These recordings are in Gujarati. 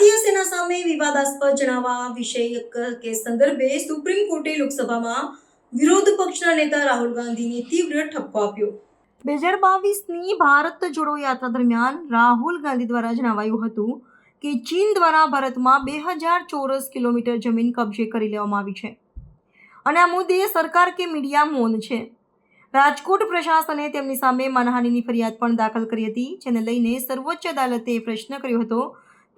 સામે વિવાદાસ્પદ જણાવવા વિષયક કેસ સંદર્ભે સુપ્રીમ કોર્ટે લોકસભામાં વિરોધ પક્ષના નેતા રાહુલ ગાંધીને તીવ્ર ઠપકો આપ્યો. બે હજાર બાવીસની ભારત જોડો યાત્રા દરમિયાન રાહુલ ગાંધી દ્વારા જણાવાયું હતું કે ચીન દ્વારા ભારતમાં બે હજાર ચોરસ કિલોમીટર જમીન કબજે કરી લેવામાં આવી છે. અને આ મુદ્દે સરકાર કે મીડિયા મૌન છે. રાજકોટ પ્રશાસને તેમની સામે માનહાનિની ફરિયાદ પણ દાખલ કરી હતી, જેને લઈને સર્વોચ્ચ અદાલતે પ્રશ્ન કર્યો હતો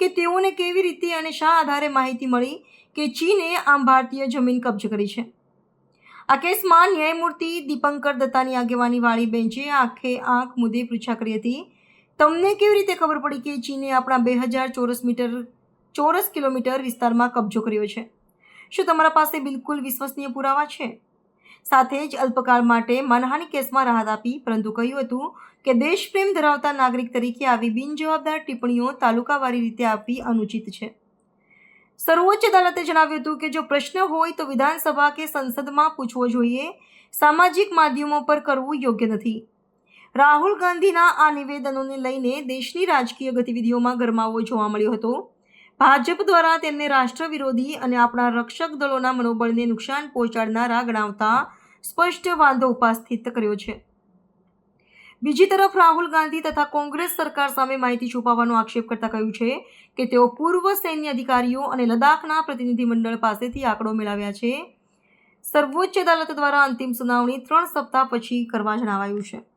કે તેઓને કેવી રીતે અને શા આધારે માહિતી મળી કે ચીને આમ ભારતીય જમીન કબજે કરી છે? આ કેસમાં ન્યાયમૂર્તિ દીપંકર દત્તાની આગેવાની વાળી બેન્ચે આંખે આંખ મુદ્દે પૃચ્છા કરી હતી. તમને કેવી રીતે ખબર પડી કે ચીને આપણા બે હજાર ચોરસ મીટર, ચોરસ કિલોમીટર વિસ્તારમાં કબજો કર્યો છે? શું તમારા પાસે બિલકુલ વિશ્વસનીય પુરાવા છે? સાથે જ અલ્પકાળ માટે માનહાનિ કેસમાં રાહત આપી, પરંતુ કહ્યું હતું કે દેશપ્રેમ ધરાવતા નાગરિક તરીકે આવી બિનજવાબદાર ટિપ્પણીઓ તાલુકાવારી રીતે આપવી અનુચિત છે. સર્વોચ્ચ અદાલતે જણાવ્યું હતું કે જો પ્રશ્ન હોય તો વિધાનસભા કે સંસદમાં પૂછવો જોઈએ. સામાજિક માધ્યમો પર કરવું યોગ્ય નથી. રાહુલ ગાંધીના આ નિવેદનોને લઈને દેશની રાજકીય ગતિવિધિઓમાં ગરમાવો જોવા મળ્યો હતો. ભાજપ દ્વારા તેમને રાષ્ટ્ર વિરોધી અને આપણા રક્ષક દળોના મનોબળને નુકસાન પહોંચાડનારા ગણાવતા સ્પષ્ટ વાંધો ઉપસ્થિત કર્યો છે. બીજી તરફ રાહુલ ગાંધી તથા કોંગ્રેસ સરકાર સામે માહિતી છુપાવવાનો આક્ષેપ કરતા કહ્યું છે કે તેઓ પૂર્વ સૈન્ય અધિકારીઓ અને લદ્દાખના પ્રતિનિધિમંડળ પાસેથી આંકડો મેળવ્યા છે. સર્વોચ્ચ અદાલત દ્વારા અંતિમ સુનાવણી ત્રણ સપ્તાહ પછી કરવા જણાવાયું છે.